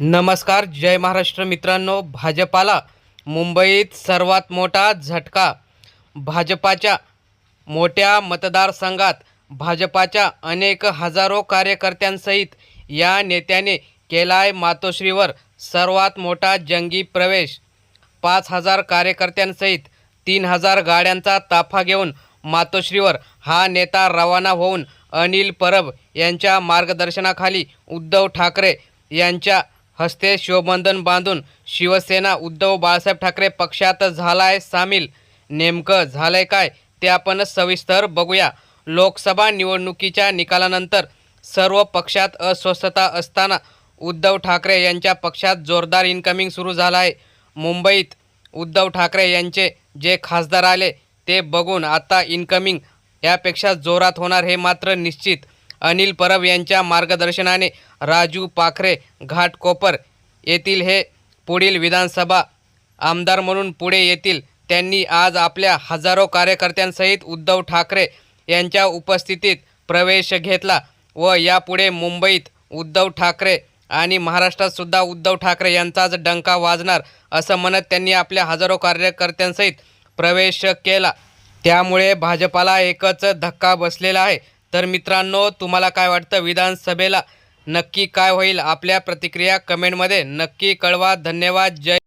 नमस्कार जय महाराष्ट्र मित्रांनो. भाजपाला मुंबईत सर्वात मोठा झटका. भाजपाच्या मोठ्या मतदारसंघात भाजपाच्या अनेक हजारो कार्यकर्त्यांसहित या नेत्याने केलाय मातोश्रीवर सर्वात मोठा जंगी प्रवेश. पाच हजार कार्यकर्त्यांसहित तीन हजार गाड्यांचा ताफा घेऊन मातोश्रीवर हा नेता रवाना होऊन अनिल परब यांच्या मार्गदर्शनाखाली उद्धव ठाकरे यांच्या हस्ते शिवबंधन बांधून शिवसेना उद्धव बाळासाहेब ठाकरे पक्षात झालाय सामील. नेमकं झालंय काय ते आपण सविस्तर बघूया. लोकसभा निवडणुकीच्या निकालानंतर सर्व पक्षात अस्वस्थता असताना उद्धव ठाकरे यांच्या पक्षात जोरदार इन्कमिंग सुरू झालं आहे मुंबईत उद्धव ठाकरे यांचे जे खासदार आले ते बघून आता इन्कमिंग यापेक्षा जोरात होणार हे मात्र निश्चित. अनिल परब यांच्या मार्गदर्शनाने राजू पाखरे घाटकोपर येथील हे पुढील विधानसभा आमदार म्हणून पुढे येतील. त्यांनी आज आपल्या हजारो कार्यकर्त्यांसहित उद्धव ठाकरे यांच्या उपस्थितीत प्रवेश घेतला व यापुढे मुंबईत उद्धव ठाकरे आणि महाराष्ट्रात सुद्धा उद्धव ठाकरे यांचाच डंका वाजणार असं म्हणत त्यांनी आपल्या हजारो कार्यकर्त्यांसहित प्रवेश केला. त्यामुळे भाजपाला एकच धक्का बसलेला आहे. तर मित्रांनो तुम्हाला काय वाटतं? विधानसभेला नक्की काय होईल? आपल्या प्रतिक्रिया कमेंटमध्ये नक्की कळवा. धन्यवाद. जय